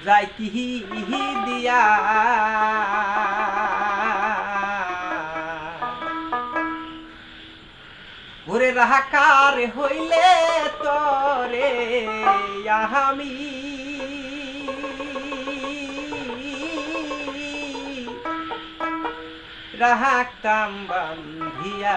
বুঝাই কি দিয়া। ওরে রাহাকার হইলে তরে আমি। রাহাকতাম বান্ধিয়া।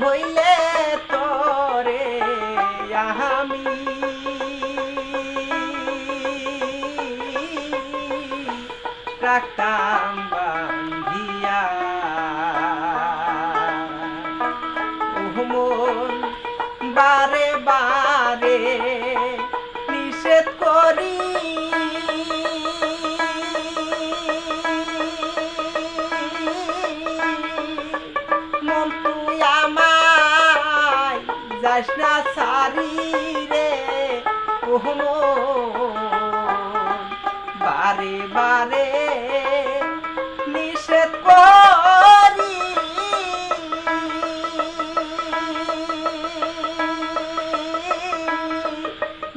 হইলে বারে বারে নিষেধ করি।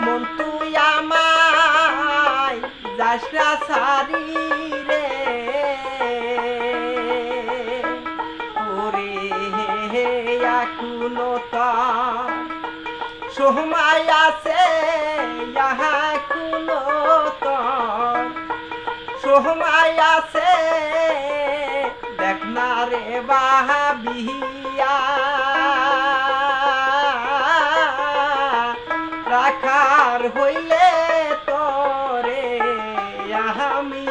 মন তুই আমায় যাস না সারি রে। ওরে এখনও তো সময় আছে ইহা কোনো তোর। সময় দেখ না রে বাহাবিয়া রাখার হইলে তোরে আমি।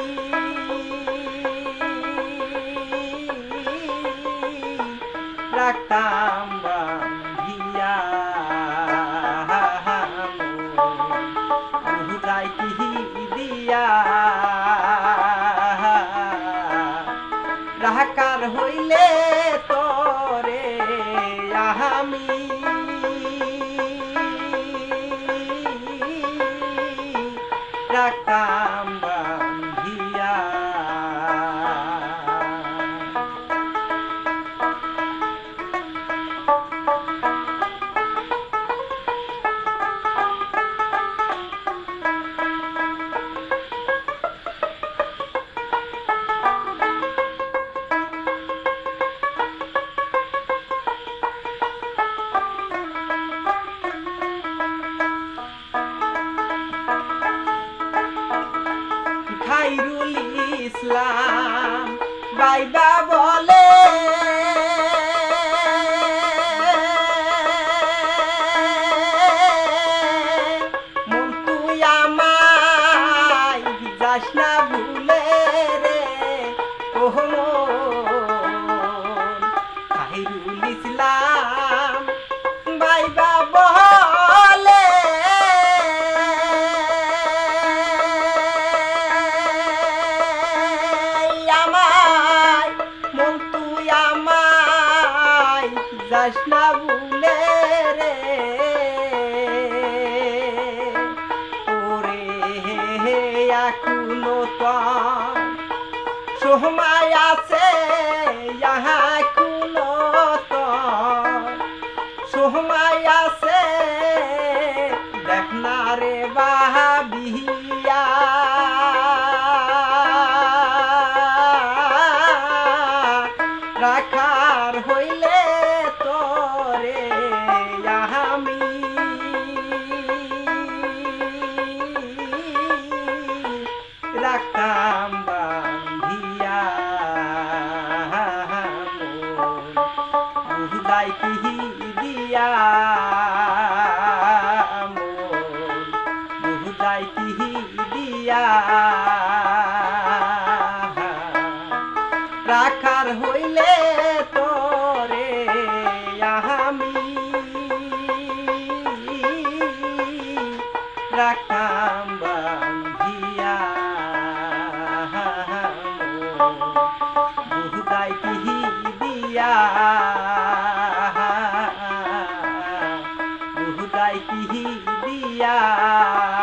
রাখতাম বান্ধিয়া রাহাকার হইলে তরে আমি। রাখতাম ইসলাম বাইবা বলে মন তুই আমায় যাস না যাস না ভুলে রে। ওরে এখনও তো কি দিয়া রাখার হইলে তোরে আমি রাখাম বান্ধিয়া। বুঝাইতি দিয়া yeah.